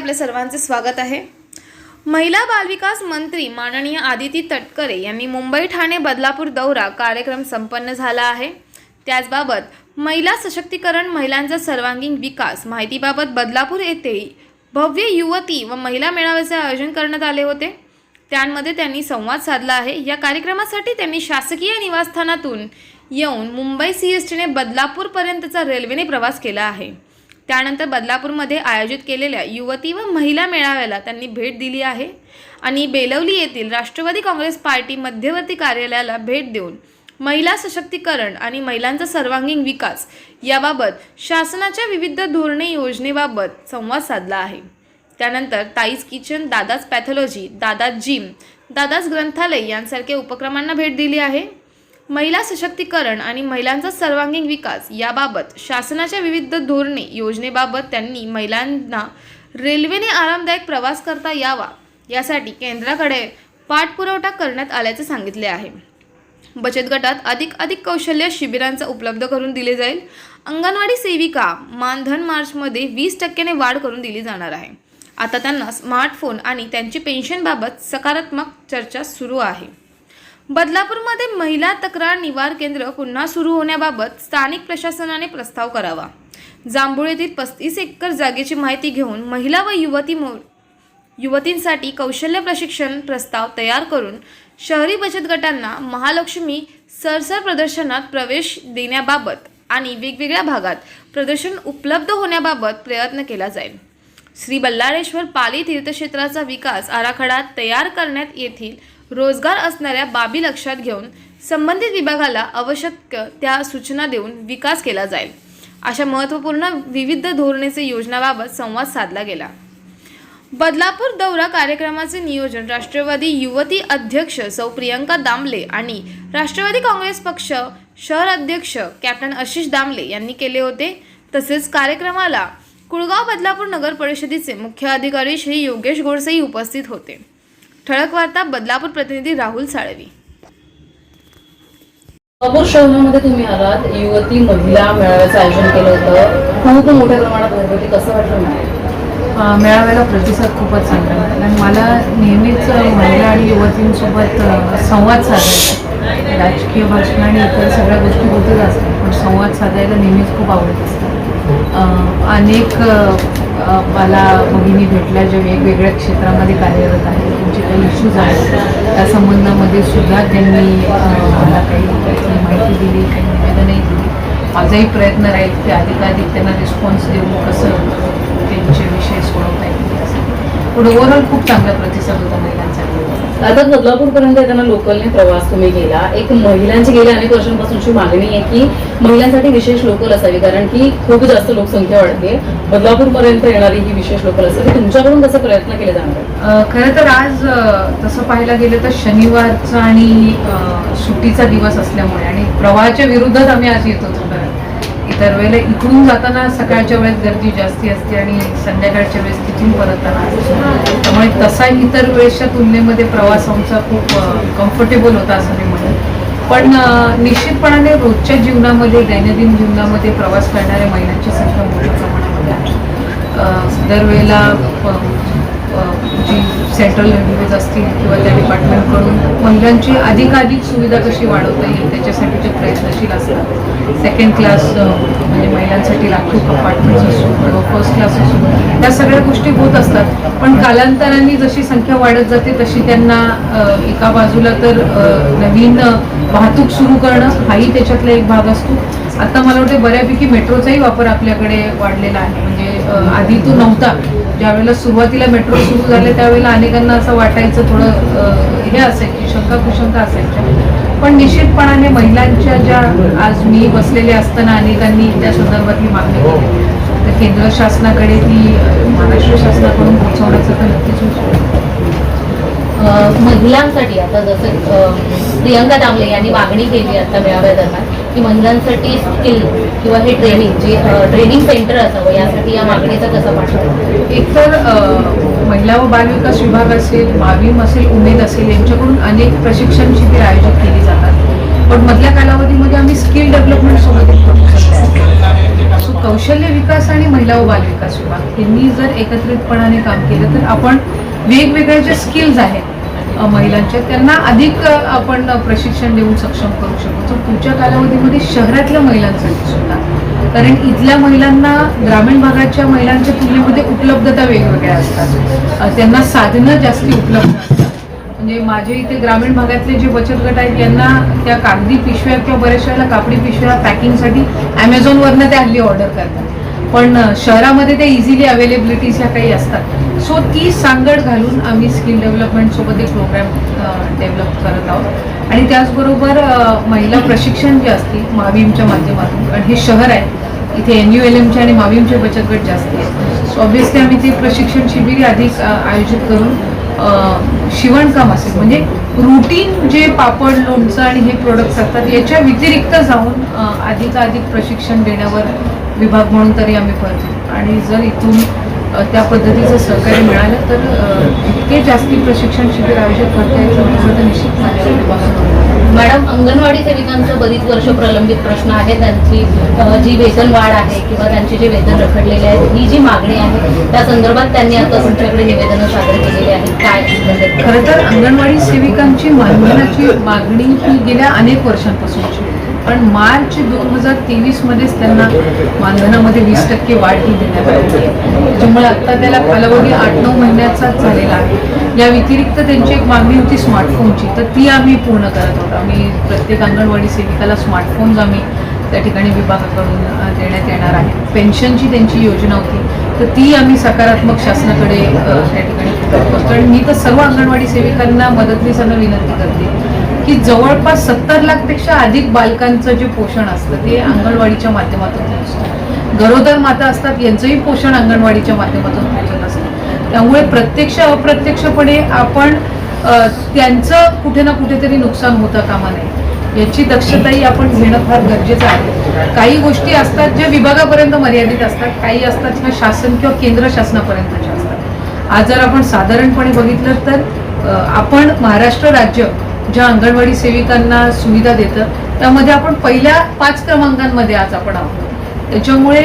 आपल्या सर्वांचे स्वागत आहे. महिला बालविकास मंत्री माननीय आदिती तटकरे यांनी मुंबई ठाणे बदलापूर दौरा कार्यक्रम संपन्न झाला आहे. त्याचबाबत महिला सशक्तीकरण महिलांचा सर्वांगीण विकास माहितीबाबत बदलापूर येथे भव्य युवती व महिला मेळाव्याचे आयोजन करण्यात आले होते. त्यांमध्ये त्यांनी संवाद साधला आहे. या कार्यक्रमासाठी त्यांनी शासकीय निवासस्थानातून येऊन मुंबई सी एस टीने बदलापूरपर्यंतचा रेल्वेने प्रवास केला आहे. त्यानंतर बदलापूरमध्ये आयोजित केलेल्या युवती व महिला मेळाव्याला त्यांनी भेट दिली आहे. आणि बेलवली येथील राष्ट्रवादी काँग्रेस पार्टी मध्यवर्ती कार्यालयाला भेट देऊन महिला सशक्तीकरण आणि महिलांचा सर्वांगीण विकास याबाबत शासनाच्या विविध धोरणे योजनेबाबत संवाद साधला आहे. त्यानंतर ताईज किचन दादाज पॅथॉलॉजी दादाज जिम दादाज ग्रंथालय यांसारख्या उपक्रमांना भेट दिली आहे. महिला सशक्तीकरण आणि महिलांचा सर्वांगीण विकास याबाबत शासनाच्या विविध धोरणे योजनेबाबत त्यांनी महिलांना रेल्वेने आरामदायक प्रवास करता यावा यासाठी केंद्राकडे पाठपुरवठा करण्यात आल्याचे सांगितले आहे. बचत गटात अधिक अधिक कौशल्य शिबिरांचा उपलब्ध करून दिले जाईल. अंगणवाडी सेविका मानधन मार्चमध्ये वीस टक्क्याने वाढ करून दिली जाणार आहे. आता त्यांना स्मार्टफोन आणि त्यांची पेन्शनबाबत सकारात्मक चर्चा सुरू आहे. बदलापूरमध्ये महिला तक्रार निवार केंद्र पुन्हा सुरू होण्याबाबत स्थानिक प्रशासनाने प्रस्ताव करावा. जांभूळ येथील पस्तीस एकर जागेची माहिती घेऊन महिला व युवती मो युवतींसाठी कौशल्य प्रशिक्षण प्रस्ताव तयार करून शहरी बचत गटांना महालक्ष्मी सरसर प्रदर्शनात प्रवेश देण्याबाबत आणि वेगवेगळ्या भागात प्रदर्शन उपलब्ध होण्याबाबत प्रयत्न केला जाईल. श्री बल्लाळेश्वर पाली तीर्थक्षेत्राचा विकास आराखडा तयार करण्यात येथील रोजगार असणाऱ्या बाबी लक्षात घेऊन संबंधित विभागाला आवश्यक त्या सूचना देऊन विकास केला जाईल. अशा महत्त्वपूर्ण विविध धोरणेचे योजनाबाबत संवाद साधला गेला. बदलापूर दौरा कार्यक्रमाचे नियोजन राष्ट्रवादी युवती अध्यक्ष सौ प्रियंका दामले आणि राष्ट्रवादी काँग्रेस पक्ष शहर अध्यक्ष कॅप्टन आशिष दामले यांनी केले होते. तसेच कार्यक्रमाला कुळगाव बदलापूर नगर परिषदेचे मुख्य अधिकारी श्री योगेश गोडसेही उपस्थित होते. ठळक वार्ता बदलापूर प्रतिनिधी राहुल साळवी. सोलापूर शहरामध्ये तुम्ही आलात युवती महिला मेळाव्याचं आयोजन केलं होतं. खूप मोठ्या प्रमाणात घरगुती कसं वाटलं अ, मेळाव्याला प्रतिसाद खूपच चांगला आणि मला नेहमीच महिला आणि युवतींसोबत संवाद साधायचा. राजकीय भाषण आणि इतर सगळ्या गोष्टी होतच असतात पण संवाद साधायला नेहमीच खूप आवडत असतात. अनेक मला भगिनी भेटल्या ज्या वेगवेगळ्या क्षेत्रामध्ये कार्यरत आहेत त्यांचे काही इश्यूज आहेत. त्या संबंधामध्ये सुद्धा त्यांनी मला काही माहिती दिली काही निवेदनही दिली. माझाही प्रयत्न राहील की अधिकाधिक त्यांना रिस्पॉन्स देऊन कसं त्यांचे विषय सोडवता येतील असं. पण ओव्हरऑल खूप चांगला प्रतिसाद होता महिलांचा. आता बदलापूरपर्यंत येताना लोकलने प्रवास तुम्ही केला. एक महिलांची गेल्या अनेक वर्षांपासूनची मागणी आहे की महिलांसाठी विशेष लोकल असावी कारण की खूप जास्त लोकसंख्या वाढते. बदलापूरपर्यंत येणारी ही विशेष लोकल असावी. तुमच्याकडून कसे प्रयत्न केले जाणार? खर खरं तर आज तसं पाहायला गेलं तर शनिवारचा आणि सुट्टीचा दिवस असल्यामुळे आणि प्रवाहाच्या विरुद्धच आम्ही आज येत होतो. दरवेळेला इकडून जाताना सकाळच्या वेळेस गर्दी जास्ती असते आणि संध्याकाळच्या वेळेस तिथून परतताना त्यामुळे तसा इतर वेळेसच्या तुलनेमध्ये प्रवास आमचा खूप कम्फर्टेबल होता असं मी म्हणत पण निश्चितपणाने रोजच्या जीवनामध्ये दैनंदिन जीवनामध्ये प्रवास करणाऱ्या महिलांची संख्या मोठ्या प्रमाणामध्ये आहे. दरवेळेला जी सेंट्रल रेल्वेज असतील किंवा त्या डिपार्टमेंटकडून महिलांची अधिकाधिक सुविधा कशी वाढवता येईल त्याच्यासाठी ते असतात. सेकंड क्लास म्हणजे महिलांसाठी लाखो अपार्टमेंट्स असो फर्स्ट क्लास असो त्या सगळ्या गोष्टी होत असतात. पण कालांतराने जशी संख्या वाढत जाते तशी त्यांना एका बाजूला तर नवीन वाहतूक सुरू करणं हाही त्याच्यातला एक भाग असतो. आता मला वाटतं बऱ्यापैकी मेट्रोचाही वापर आपल्याकडे वाढलेला आहे. म्हणजे आधी तो नव्हता. ज्यावेळेला सुरुवातीला मेट्रो सुरू झाले त्यावेळेला अनेकांना असं वाटायचं थोडं हे हे की शंका कुशंका असायच्या. पण निश्चितपणाने महिलांच्या ज्या आज मी बसलेले असताना अनेकांनी त्या संदर्भातली मागणी केली. तर केंद्र शासनाकडे ती महाराष्ट्र शासनाकडून पोहोचवण्याचं तर नक्कीच होतं महिलांसाठी आता जसं प्रियंका दामले यांनी मागणी केली आता मेळाव्या दरम्यान की महिलांसाठी स्किल किंवा हे ट्रेनिंग जे ट्रेनिंग सेंटर असावं यासाठी या मागणीचा कसा पाठवतो एकतर महिला व बालविकास विभाग असेल माविम असेल उमेद असेल यांच्याकडून अनेक प्रशिक्षण शिबिर आयोजित केली जातात. पण मधल्या कालावधीमध्ये आम्ही स्किल डेव्हलपमेंट सोबत सो कौशल्य विकास आणि महिला व बालविकास विभाग यांनी जर एकत्रितपणाने काम केलं तर आपण वेगवेगळे जे स्किल्स आहेत महिलांच्या त्यांना अधिक आपण प्रशिक्षण देऊन सक्षम करू शकतो. तर पुढच्या कालावधीमध्ये शहरातल्या महिलांसाठी सुद्धा कारण इथल्या महिलांना ग्रामीण भागाच्या महिलांच्या तुलनेमध्ये उपलब्धता वेगवेगळ्या असतात. त्यांना साधनं जास्ती उपलब्ध असतात. म्हणजे माझे इथे ग्रामीण भागातले जे बचत गट आहेत यांना त्या कागदी पिशव्या किंवा बऱ्याचशा वेळेला कापडी पिशव्या पॅकिंगसाठी ॲमेझॉनवरनं ते हल्ली ऑर्डर करतात. पण शहरामध्ये ते इझिली अवेलेबिलिटीज ह्या काही असतात. सो ती सांगड घालून आम्ही स्किल डेव्हलपमेंट सोबत एक प्रोग्राम डेव्हलप करत आहोत. आणि त्याचबरोबर महिला प्रशिक्षण जे असतील महावीमच्या माध्यमातून कारण हे शहर आहे इथे एन यू एल एमचे आणि माविमचे बचत गट जास्त आहेत सो ऑब्विसली आम्ही ते प्रशिक्षण शिबिर अधिक आयोजित करून शिवणकाम असेल. म्हणजे रुटीन जे पापड लोणचं आणि हे प्रोडक्ट्स असतात याच्या व्यतिरिक्त जाऊन अधिकाधिक प्रशिक्षण देण्यावर विभाग म्हणून तरी आम्ही करतो. आणि जर इथून त्या पद्धतीचं सहकार्य मिळालं तर इतके जास्ती प्रशिक्षण शिबिर आयोजित करता येईल निश्चित मॅडम अंगणवाडी सेविकांचा बरीच वर्ष प्रलंबित प्रश्न आहे त्यांची जी वेतन वाढ आहे किंवा त्यांचे जे वेतन रखडलेले आहेत ही जी मागणी आहे त्या संदर्भात त्यांनी आता तुमच्याकडे निवेदनं सादर केलेली आहेत काय एकंदरीत? खरं तर अंगणवाडी सेविकांची मानधनाची मागणी ही गेल्या अनेक वर्षांपासूनची. पण मार्च दोन हजार तेवीस मध्येच त्यांना मानधनामध्ये वीस टक्के वाढ ही देण्यात आली आहे त्याच्यामुळे आता त्याला कालावधी आठ नऊ महिन्याचाच झालेला आहे. या व्यतिरिक्त त्यांची एक मागणी होती स्मार्टफोनची तर ती आम्ही पूर्ण करत आहोत आम्ही प्रत्येक अंगणवाडी सेविकाला स्मार्टफोन्स आम्ही त्या ठिकाणी विभागाकडून देण्यात येणार आहे. पेन्शनची त्यांची योजना होती. तर ती आम्ही सकारात्मक शासनाकडे त्या ठिकाणी कारण मी तर सर्व अंगणवाडी सेविकांना मदतनीसांना विनंती करते. की जवळपास सत्तर लाखपेक्षा अधिक बालकांचं जे पोषण असतं ते अंगणवाडीच्या माध्यमातून पोहोचतं गरोदर माता असतात यांचंही पोषण अंगणवाडीच्या माध्यमातून पोहोचत असतं. त्यामुळे प्रत्यक्ष अप्रत्यक्षपणे आपण त्यांचं कुठे ना कुठेतरी नुकसान होतं कामा नये याची दक्षताही आपण घेणं फार गरजेचं आहे. काही गोष्टी असतात ज्या विभागापर्यंत मर्यादित असतात काही असतात ज्या शासन किंवा केंद्र शासनापर्यंतच्या असतात. आज जर आपण साधारणपणे बघितलं तर आपण महाराष्ट्र राज्य ज्या अंगणवाडी सेविकांना सुविधा देतं त्यामध्ये आपण पहिल्या पाच क्रमांकांमध्ये आज आपण आहोत. त्याच्यामुळे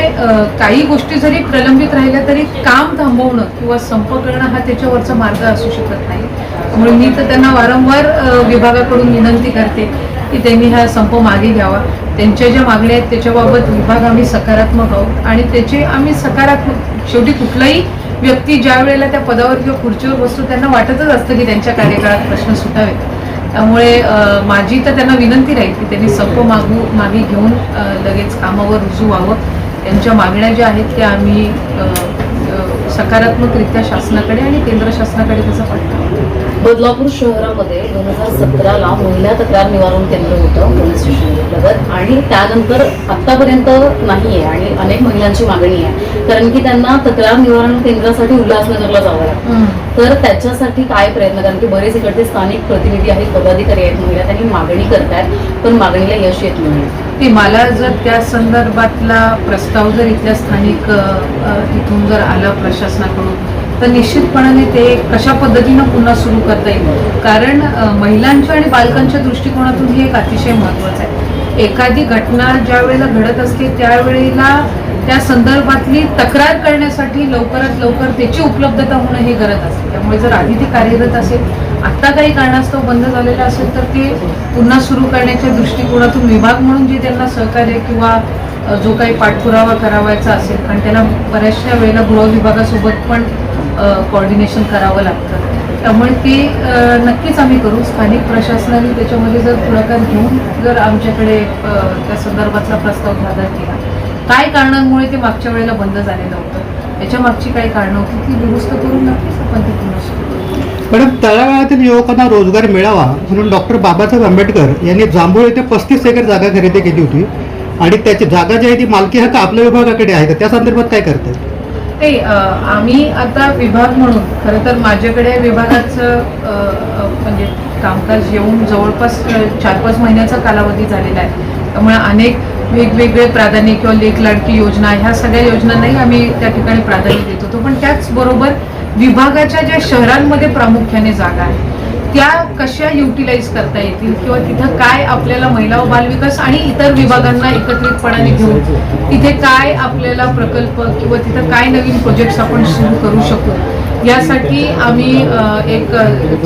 काही गोष्टी जरी प्रलंबित राहिल्या तरी काम थांबवणं किंवा संप करणं हा त्याच्यावरचा मार्ग असू शकत नाही. त्यामुळे मी तर त्यांना वारंवार विभागाकडून विनंती करते की त्यांनी हा संप मागे घ्यावा. त्यांच्या ज्या मागण्या आहेत त्याच्याबाबत विभाग आम्ही सकारात्मक आहोत आणि त्याचे आम्ही सकारात्मक शेवटी कुठलाही व्यक्ती ज्या वेळेला त्या पदावर किंवा खुर्चीवर बसतो त्यांना वाटतच असतं की त्यांच्या कार्यकाळात प्रश्न सुटावेत. त्यामुळे माझी तर त्यांना विनंती राहील की त्यांनी सप मागू मागे घेऊन लगेच कामावर रुजू व्हावं. त्यांच्या मागण्या ज्या आहेत त्या आम्ही सकारात्मकरित्या शासनाकडे आणि केंद्र शासनाकडे त्याचा पाठवतो बदलापूर शहरामध्ये दोन हजार सतराला महिला तक्रार निवारण केंद्र होतं पोलीस स्टेशनलगत आणि त्यानंतर आतापर्यंत नाही आहे आणि अनेक महिलांची मागणी आहे. कारण की त्यांना तक्रार निवारण केंद्रासाठी उल्हासनगरला जावं लागतं. तर त्याच्यासाठी काय प्रयत्न? कारण की बरेच इकडचे स्थानिक प्रतिनिधी आहेत पदाधिकारी आहेत महिला त्यांनी मागणी करतायत पण मागणीला यश येत नाही ते मला जर त्या संदर्भातला प्रस्ताव जर इथल्या स्थानिक इथून जर आला प्रशासनाकडून तर निश्चितपणाने ते कशा पद्धतीनं पुन्हा सुरू करता येईल? कारण महिलांच्या आणि बालकांच्या दृष्टिकोनातून हे एक अतिशय महत्त्वाचं आहे. एखादी घटना ज्या वेळेला घडत असते त्यावेळेला त्या संदर्भातली तक्रार करण्यासाठी लवकरात लवकर त्याची उपलब्धता होणं हे गरज असते. त्यामुळे जर आधी ते कार्यरत असेल आत्ता काही कारणास्तव बंद झालेलं असेल तर ते पुन्हा सुरू करण्याच्या दृष्टिकोनातून विभाग म्हणून जे त्यांना सहकार्य किंवा जो काही पाठपुरावा करावायचा असेल कारण त्याला बऱ्याचशा वेळेला गृह विभागासोबत पण कॉर्डिनेशन करावं लागतं. त्यामुळे ते नक्कीच आम्ही करू. स्थानिक प्रशासनाने त्याच्यामध्ये जर पुढाकार घेऊन जर आमच्याकडे त्या संदर्भातला प्रस्ताव सादर केला काय कारणांमुळे ते मागच्या वेळेला बंद झालेलं होतं? याच्या मागची काही कारणं होती ती दुरुस्त करून नक्कीच आपण ते पुन्हा मॅडम तळागाळातील युवकांना रोजगार मिळावा म्हणून डॉक्टर बाबासाहेब आंबेडकर यांनी जांभूळ येथे पस्तीस एकर जागा खरेदी केली होती. आणि त्याची जागा जी आहे ती मालकी हक्क आपल्या विभागाकडे आहे त्या संदर्भात काय करतात ते आम्ही आता विभाग म्हणून खरं तर माझ्याकडे विभागाचं म्हणजे कामकाज येऊन जवळपास चार पाच महिन्याचा कालावधी झालेला आहे. त्यामुळे अनेक वेगवेगळे प्राधान्य किंवा लेख लाडकी योजना ह्या सगळ्या योजनांनाही आम्ही त्या ठिकाणी प्राधान्य देत होतो. पण त्याचबरोबर विभागाच्या ज्या शहरांमध्ये प्रामुख्याने जागा आहे त्या कशा युटिलाइज करता येतील किंवा तिथं काय आपल्याला महिला व बालविकास आणि इतर विभागांना एकत्रितपणाने घेऊन तिथे काय आपल्याला प्रकल्प किंवा तिथं काय नवीन प्रोजेक्ट्स आपण सुरू करू शकू? यासाठी आम्ही एक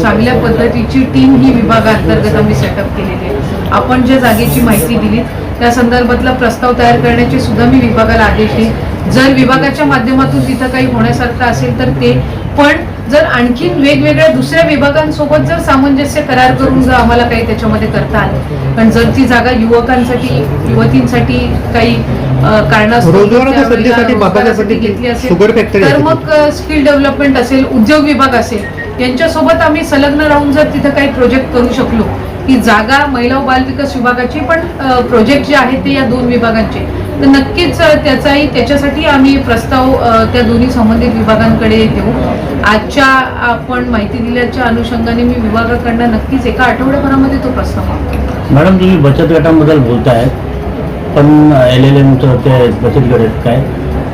चांगल्या पद्धतीची टीम ही विभागाअंतर्गत आम्ही सेटअप केलेली आहे. आपण ज्या जागेची माहिती दिली त्या संदर्भातला प्रस्ताव तयार करण्याचे सुद्धा मी विभागाला आदेश देईन. जर विभागाच्या माध्यमातून तिथं काही होण्यासारखं असेल तर ते पण जर आणखीन वेगवेगळ्या दुसऱ्या विभागांसोबत जर सामंजस्य करार करून जर आम्हाला काही त्याच्यामध्ये करता आलं पण जर ती जागा युवकांसाठी युवतींसाठी काही बाबासाहेब घेतली असेल तर. मग स्किल डेव्हलपमेंट असेल उद्योग विभाग असेल यांच्यासोबत आम्ही संलग्न राहून जर तिथं काही प्रोजेक्ट करू शकलो की जागा महिला व बालविकास विभागाची पण प्रोजेक्ट जे आहेत ते या दोन विभागांचे तर नक्कीच त्याचाही त्याच्यासाठी आम्ही प्रस्ताव त्या दोन्ही संबंधित विभागांकडे देऊ. आजच्या आपण माहिती दिल्याच्या अनुषंगाने मी विभागाकडनं नक्कीच एका आठवड्याभरामध्ये तो प्रस्ताव मागतो. मॅडम तुम्ही बचत गटाबद्दल बोलताय पण एल एल एमचं ते बचत गट काय?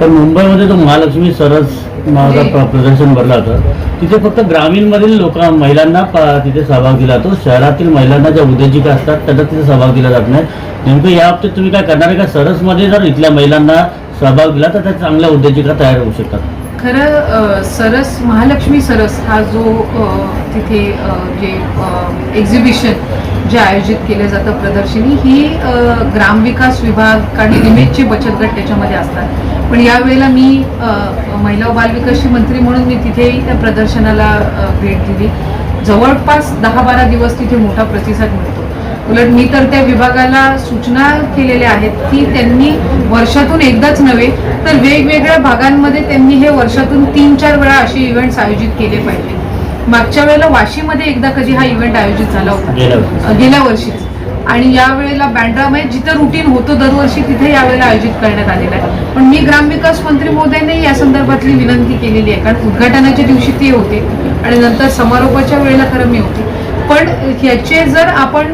पण मुंबईमध्ये तो महालक्ष्मी सरस माझा जी. प्र- प्रदर्शन भरला होतं. तिथे फक्त ग्रामीणमधील लोक महिलांना तिथे सहभाग दिला जातो. शहरातील महिलांना ज्या उद्योजिका असतात त्यांना तिथे सहभाग दिला जात नाही. नेमकं या बाबतीत तुम्ही काय करणार आहे का? सरसमध्ये जर इथल्या महिलांना सहभाग दिला तर त्या चांगल्या उद्योजिका तयार होऊ शकतात. खरं सरस महालक्ष्मी सरस हा जो तिथे जे एक्झिबिशन जे आयोजित केलं जातं प्रदर्शनी ही ग्रामविकास विभाग आणि निमेजचे बचत गट त्याच्यामध्ये असतात. पण यावेळेला मी महिला व बालविकासची मंत्री म्हणून मी तिथेही त्या प्रदर्शनाला भेट दिली. जवळपास दहा बारा दिवस तिथे मोठा प्रतिसाद मिळतो. उलट मी तर त्या विभागाला सूचना केलेल्या आहेत की त्यांनी वर्षातून एकदाच नव्हे तर वेगवेगळ्या भागांमध्ये त्यांनी हे वर्षातून तीन चार वेळा असे इव्हेंट्स आयोजित केले पाहिजे. मागच्या वेळेला वाशीमध्ये एकदा कधी हा इव्हेंट आयोजित झाला होता. गेल्या वर्षी. अ, गेल्या वर्षीच. आणि यावेळेला बँड्रामध्ये जिथं रुटीन होतं दरवर्षी तिथे यावेळेला आयोजित करण्यात आलेलं आहे. पण मी ग्रामविकास मंत्री महोदयांनी या संदर्भातली विनंती केलेली आहे. कारण उद्घाटनाच्या दिवशी ते होते आणि नंतर समारोपाच्या वेळेला खरं मी होते. पण ह्याचे जर आपण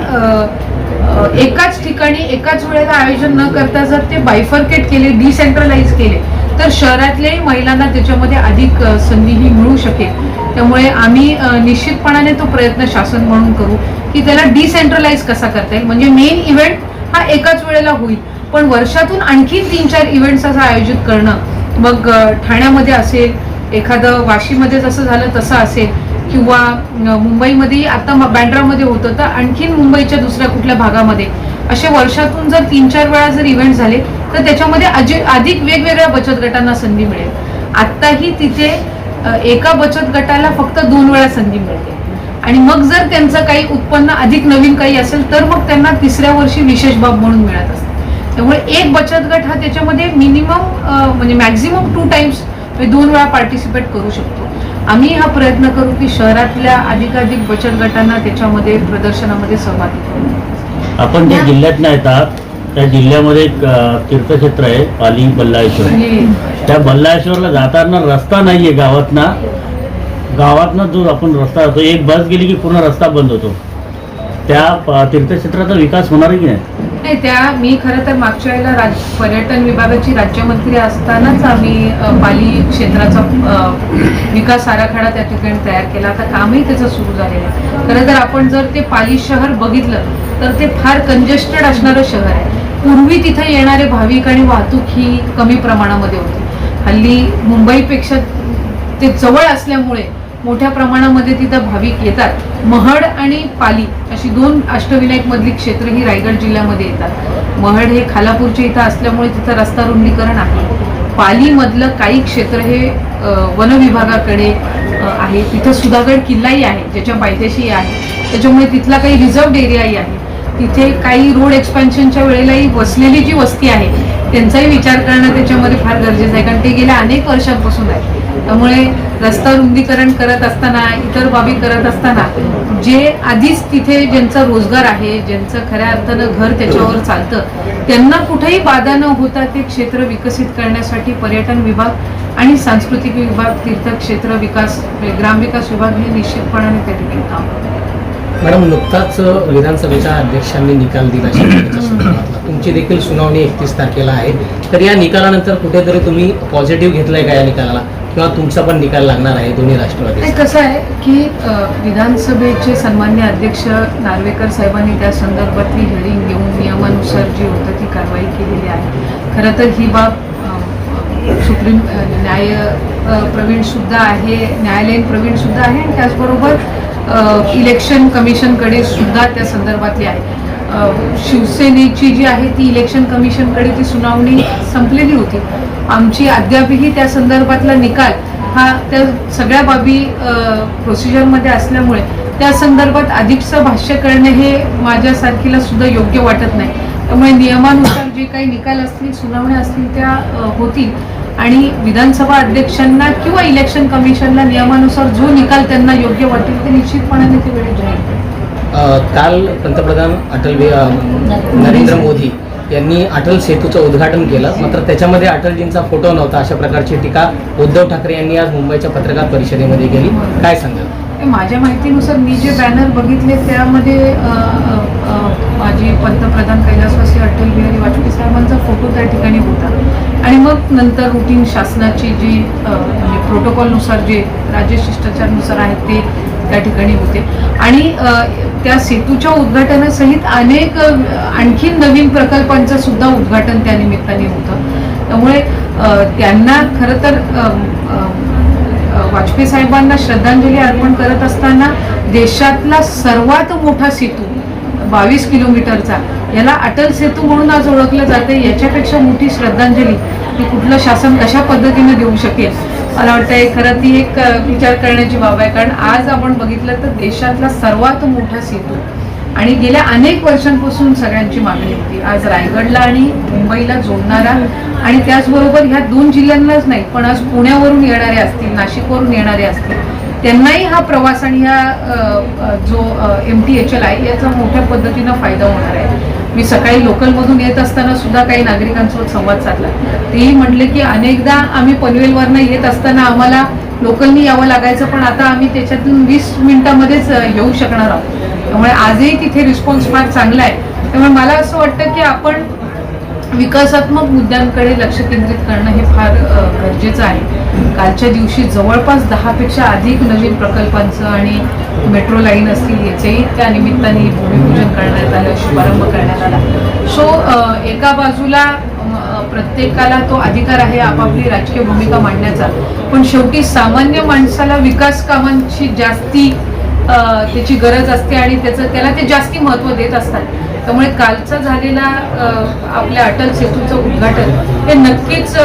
एकाच ठिकाणी एकाच वेळेला आयोजन न करता जर ते बायफर्केट केले डिसेंट्रलाइज केले तर शहरातल्याही महिलांना त्याच्यामध्ये अधिक संधीही मिळू शकेल. त्यामुळे आम्ही निश्चितपणाने तो प्रयत्न शासन म्हणून करू की त्याला डिसेंट्रलाइज कसा करता येईल. म्हणजे मेन इव्हेंट हा एकाच वेळेला होईल. पण वर्षातून आणखी तीन चार इव्हेंट्स असं आयोजित करणं मग ठाण्यामध्ये असेल एखादं वाशीमध्ये जसं झालं तसं असेल किंवा मुंबईमध्ये आता बँड्रामध्ये होतं तर आणखीन मुंबईच्या दुसऱ्या कुठल्या भागामध्ये. असे वर्षातून जर तीन चार वेळा जर इव्हेंट झाले तर त्याच्यामध्ये अजि- अधिक वेगवेगळ्या बचत गटांना संधी मिळेल. आत्ताही तिथे एका बचत गटाला फक्त दोन वेळा संधी मिळते. आणि मग जर त्यांचं काही उत्पन्न अधिक नवीन काही असेल तर मग त्यांना तिसऱ्या वर्षी विशेष बाब म्हणून मिळत असते. त्यामुळे एक बचत गट हा त्याच्यामध्ये मिनिमम म्हणजे मॅक्झिमम टू टाइम्स दोन वेळा पार्टिसिपेट करू शकतो. आम्ही हा प्रयत्न करू की शहरातल्या अधिकाधिक बचत गटांना त्याच्यामध्ये प्रदर्शनामध्ये सहभागी करू. आपण ज्या जिल्ह्यातनं येतात त्या जिल्ह्यामध्ये एक अ, तीर्थक्षेत्र आहे पाली बल्लाळेश्वर. त्या बल्लाळेश्वरला जाताना रस्ता नाहीये गावातना. गावातनं जो आपण रस्ता जातो एक बस गेली की पूर्ण रस्ता बंद होतो. त्या प- तीर्थक्षेत्राचा विकास होणार की नाही. नाही त्या मी खरं तर मागच्या वेळेला राज पर्यटन विभागाची राज्यमंत्री असतानाच आम्ही अ, पाली क्षेत्राचा अ, विकास आराखडा त्या ठिकाणी तयार केला. आता कामही त्याचं सुरू झालेलं आहे. खरं तर आपण जर ते पाली शहर बघितलं तर ते फार कंजेस्टेड असणारं शहर आहे. पूर्वी तिथे येणारे भाविक आणि वाहतूक ही कमी प्रमाणामध्ये होती. हल्ली मुंबईपेक्षा ते जवळ असल्यामुळे मोठ्या प्रमाणामध्ये तिथं भाविक येतात. महड आणि पाली अशी दोन अष्टविनायकमधली क्षेत्र ही रायगड जिल्ह्यामध्ये येतात. महड हे खालापूरच्या इथं असल्यामुळे तिथं रस्ता रुंदीकरण आहे. पालीमधलं काही क्षेत्र हे वनविभागाकडे आहे. तिथं सुधागड किल्लाही आहे ज्याच्या पायथ्याशी आहे. त्याच्यामुळे तिथला काही रिझर्वड एरियाही आहे. तिथे काही रोड एक्सपान्शनच्या वेळेलाही वसलेली जी वस्ती आहे त्यांचाही विचार करणं त्याच्यामध्ये फार गरजेचं आहे कारण ते गेल्या अनेक वर्षांपासून आहे त्यामुळे रस्ता रुंदीकरण करत असताना इतर बाबी करत असताना जे आधीच तिथे ज्यांचा रोजगार आहे ज्यांचं खऱ्या अर्थानं घर त्याच्यावर चालतं त्यांना कुठेही बाधा न होता ते क्षेत्र विकसित करण्यासाठी पर्यटन विभाग आणि सांस्कृतिक विभाग तीर्थक्षेत्र विकास ग्रामविकास विभाग हे निश्चितपणाने त्या ठिकाणी काम करतात. मॅडम नुकताच विधानसभेच्या अध्यक्षांनी निकाल दिला संदर्भातला. तुमची देखील सुनावणी एकतीस तारखेला आहे. तर या निकालानंतर कुठेतरी तुम्ही पॉझिटिव्ह घेतलंय का या निकालाला? किंवा तुमचा पण निकाल लागणार आहे दोन्ही नाही राष्ट्रवादी कसं आहे की विधानसभेचे सन्मान्य अध्यक्ष नार्वेकर साहेबांनी त्या संदर्भातली हिअरिंग घेऊन नियमानुसार जी होतं ती कारवाई केलेली आहे. खरं तर ही बाब सुप्रीम न्याय अ, प्रवीणसुद्धा आहे न्यायालयीन प्रवीणसुद्धा आहे आणि त्याचबरोबर इलेक्शन कमिशनकडे सुद्धा त्या संदर्भातली आहे. शिवसेनेची जी आहे ती इलेक्शन कमिशनकडे ती सुनावणी संपलेली होती. आमची अद्यापही त्या संदर्भातला निकाल हा त्या सगळ्या बाबी प्रोसिजरमध्ये असल्यामुळे त्या संदर्भात अधिकचं भाष्य करणे हे माझ्यासारखीला सुद्धा योग्य वाटत नाही. त्यामुळे नियमानुसार जे काही निकाल असतील सुनावण्या असतील त्या होतील. आणि विधानसभा अध्यक्षांना किंवा इलेक्शन कमिशनला नियमानुसार जो निकाल त्यांना योग्य वाटेल ते निश्चितपणाने ते वेळी जाहीर काल पंतप्रधान अटल नरेंद्र मोदी यांनी अटल सेतूचं उद्घाटन केलं. मात्र त्याच्यामध्ये अटलजींचा फोटो नव्हता. अशा प्रकारची टीका उद्धव ठाकरे यांनी आज मुंबईच्या पत्रकार परिषदेमध्ये केली. काय सांगाल? माझ्या माहितीनुसार मी जे बॅनर बघितले त्यामध्ये माझे माजी पंतप्रधान कैलासवासी अटल बिहारी वाजपेयी साहेबांचा फोटो त्या ठिकाणी होता. आणि मग नंतर रुटीन शासनाची जी म्हणजे प्रोटोकॉलनुसार जे राज्य शिष्टाचारनुसार आहेत ते त्या ठिकाणी होते. आणि त्या सेतूच्या उद्घाटनासहित अनेक आणखीन नवीन प्रकल्पांचं सुद्धा उद्घाटन त्या निमित्ताने होतं. त्यामुळे त्यांना खरं तर वाजपेयी साहेबांना श्रद्धांजली अर्पण करत असताना देशातला सर्वात मोठा सेतू बावीस किलोमीटरचा. याला अटल सेतू म्हणून आज ओळखलं जाते याच्यापेक्षा मोठी श्रद्धांजली की कुठलं शासन कशा पद्धतीने देऊ शकेल? मला वाटतं खरं ती एक विचार करण्याची बाब आहे. कारण आज आपण बघितलं तर देशातला सर्वात मोठा सेतू आणि गेल्या अनेक वर्षांपासून सगळ्यांची मागणी होती. आज रायगडला आणि मुंबईला जोडणारा आणि त्याचबरोबर ह्या दोन जिल्ह्यांनाच नाही पण आज पुण्यावरून येणारे असतील नाशिकवरून येणारे असतील त्यांनाही हा प्रवास आणि हा जो एम टी एच एल आहे याचा मोठ्या पद्धतीनं फायदा होणार आहे. मी सकाळी लोकलमधून येत असताना सुद्धा काही नागरिकांसोबत संवाद साधला. तेही म्हटले की अनेकदा आम्ही पनवेलवरनं येत असताना आम्हाला लोकलनी यावं लागायचं पण आता आम्ही त्याच्यातून वीस मिनिटामध्येच येऊ शकणार आहोत. त्यामुळे आजही तिथे रिस्पॉन्स फार चांगला आहे. त्यामुळे मला असं वाटतं की आपण विकासात्मक मुद्द्यांकडे लक्ष केंद्रित करणं हे फार गरजेचं आहे. कालच्या दिवशी जवळपास दहापेक्षा अधिक नवीन प्रकल्पांचं आणि मेट्रो लाईन असतील याचेही त्या निमित्ताने भूमिपूजन करण्यात आलं शुभारंभ करण्यात आला. सो एका बाजूला प्रत्येकाला तो अधिकार आहे आपापली राजकीय भूमिका मांडण्याचा. पण शेवटी सामान्य माणसाला विकास कामांची जास्ती त्याची गरज असते आणि त्याचं त्याला ते जास्ती महत्त्व देत असतात. त्यामुळे कालचं झालेला आपल्या अटल सेतूचं उद्घाटन हे नक्कीच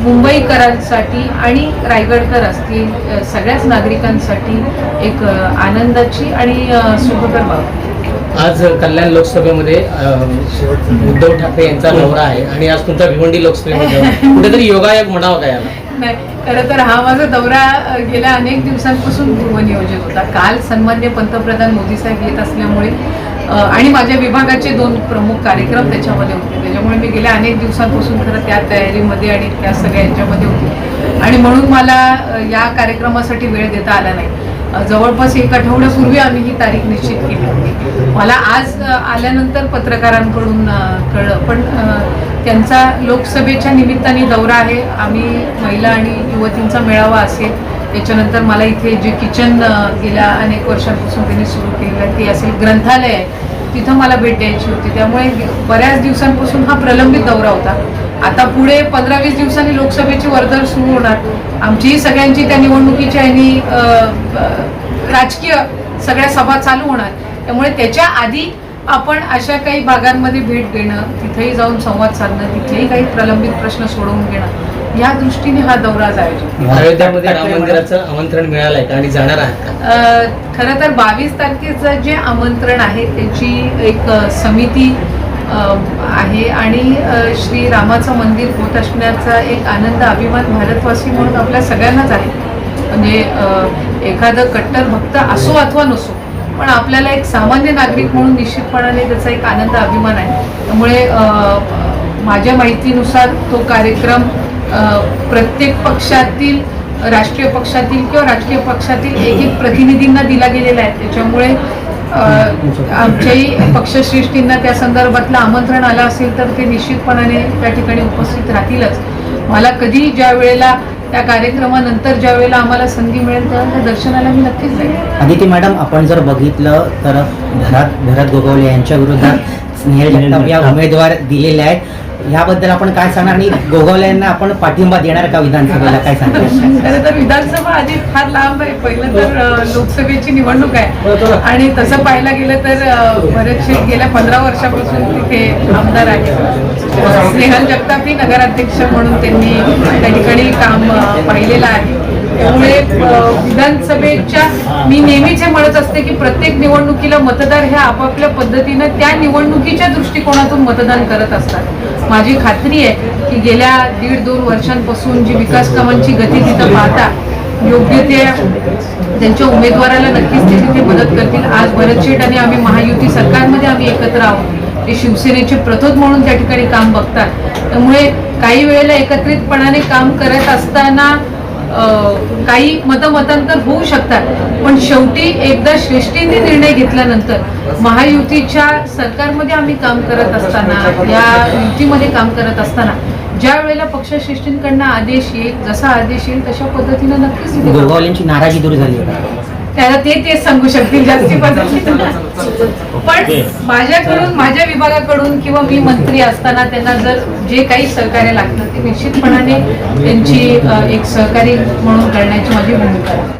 मुंबईकरांसाठी आणि रायगडकर असतील सगळ्याच नागरिकांसाठी एक आनंदाची आणि सुखकर बाब. आज कल्याण लोकसभेमध्ये उद्धव ठाकरे यांचा दौरा आहे आणि आज तुमचा भिवंडी लोकसभेमध्ये. कुठेतरी योगायोग म्हणावं का याला नाही खरं तर हा माझा दौरा गेल्या अनेक दिवसांपासून पूर्वनियोजित होता काल सन्मान्य पंतप्रधान मोदी साहेब येत असल्यामुळे आणि माझ्या विभागाचे दोन प्रमुख कार्यक्रम त्याच्यामध्ये होते. त्याच्यामुळे मी गेल्या अनेक दिवसांपासून खरं त्या तयारीमध्ये आणि त्या सगळ्या याच्यामध्ये होते. आणि म्हणून मला या कार्यक्रमासाठी वेळ देता आला नाही. जवळपास एक आठवड्यापूर्वी आम्ही ही तारीख निश्चित केली होती. मला आज आल्यानंतर पत्रकारांकडून कळलं. पण त्यांचा लोकसभेच्या निमित्ताने दौरा आहे. आम्ही महिला आणि युवतींचा मेळावा असेल. त्याच्यानंतर मला इथे जे किचन गेल्या अनेक वर्षांपासून त्यांनी सुरू केलेलं आहे ते असेल ग्रंथालय आहे तिथं मला भेट द्यायची होती. त्यामुळे बऱ्याच दिवसांपासून हा प्रलंबित दौरा होता. आता पुढे पंधरा वीस दिवसांनी लोकसभेची वर्दळ सुरू होणार. आमचीही सगळ्यांची त्या निवडणुकीच्या आणि राजकीय सगळ्या सभा चालू होणार. त्यामुळे त्याच्या आधी आपण अशा काही भागांमध्ये भेट देणं तिथेही जाऊन संवाद साधणं तिथलेही काही प्रलंबित प्रश्न सोडवून घेणं या दृष्टीने हा दौरा अयोध्यामध्ये राम मंदिराचं आमंत्रण मिळालंय का आणि जाणार आहात खरं तर बावीस तारखेचं जे आमंत्रण आहे त्याची एक समिती आहे आणि श्री रामाचं मंदिर होत असण्याचा एक आनंद अभिमान भारतवासी म्हणून आपल्या सगळ्यांनाच आहे. म्हणजे एखादं कट्टर भक्त असो अथवा नसो पण आपल्याला एक सामान्य नागरिक म्हणून निश्चितपणाने त्याचा एक आनंद अभिमान आहे. त्यामुळे माझ्या माहितीनुसार तो कार्यक्रम प्रत्येक पक्षातील राष्ट्रीय पक्षातील किंवा राजकीय पक्षातील एक एक प्रतिनिधींना दिला गेलेला आहे. त्याच्यामुळे अ, आमच्याही पक्षश्रेष्ठींना त्या संदर्भातलं आमंत्रण आलं असेल तर ते निश्चितपणाने त्या ठिकाणी उपस्थित राहतीलच. मला कधी ज्या वेळेला त्या कार्यक्रमानंतर ज्या वेळेला आम्हाला संधी मिळेल तेव्हा त्या दर्शनाला मी नक्कीच जाईल आदिती मॅडम आपण जर बघितलं तर भरत भरत गोगावले यांच्या विरोधात स्नेहल जगताप या उमेदवार दिलेले आहेत. ह्याबद्दल आपण काय सांगणार आणि गोगावले यांना आपण पाठिंबा देणार का विधानसभेला? काय सांगणार? खरं तर विधानसभा आधी फार लांब आहे. पहिलं तर अ, लोकसभेची निवडणूक आहे. आणि तसं पाहायला गेलं तर भरत शेठ गेल्या पंधरा वर्षापासून तिथे आमदार आहे स्नेहल जगताप ही नगराध्यक्ष म्हणून त्यांनी त्या ठिकाणी काम पाहिलेलं आहे. त्यामुळे विधानसभेच्या मी नेहमीच हे म्हणत असते की प्रत्येक निवडणुकीला मतदार हे आपापल्या पद्धतीनं त्या निवडणुकीच्या दृष्टिकोनातून मतदान करत असतात. माझी खात्री आहे की गेल्या दीड दोन वर्षांपासून जी विकास कामांची गती तिथं पाहता योग्य ते त्यांच्या उमेदवाराला नक्कीच ते तिथे मदत करतील. आज भरत शेठ आणि आम्ही महायुती सरकारमध्ये आम्ही एकत्र आहोत. ते शिवसेनेचे प्रतोद म्हणून त्या ठिकाणी काम बघतात. त्यामुळे काही वेळेला एकत्रितपणाने काम करत असताना काही मतमतांतर होऊ शकतात. पण शेवटी एकदा श्रेष्ठींनी निर्णय घेतल्यानंतर महायुतीच्या सरकारमध्ये आम्ही काम करत असताना या युतीमध्ये काम करत असताना ज्या वेळेला पक्षश्रेष्ठींकडनं आदेश येईल जसा आदेश येईल तशा पद्धतीनं नक्कीच नाराजी दूर झाली त्याला ते तेच सांगू शकतील जास्ती पण माझ्याकडून माझ्या विभागाकडून किंवा मी मंत्री असताना त्यांना जर जे काही सहकार्य लागतं ते निश्चितपणाने त्यांची एक सहकारी म्हणून करण्याची माझी भूमिका आहे.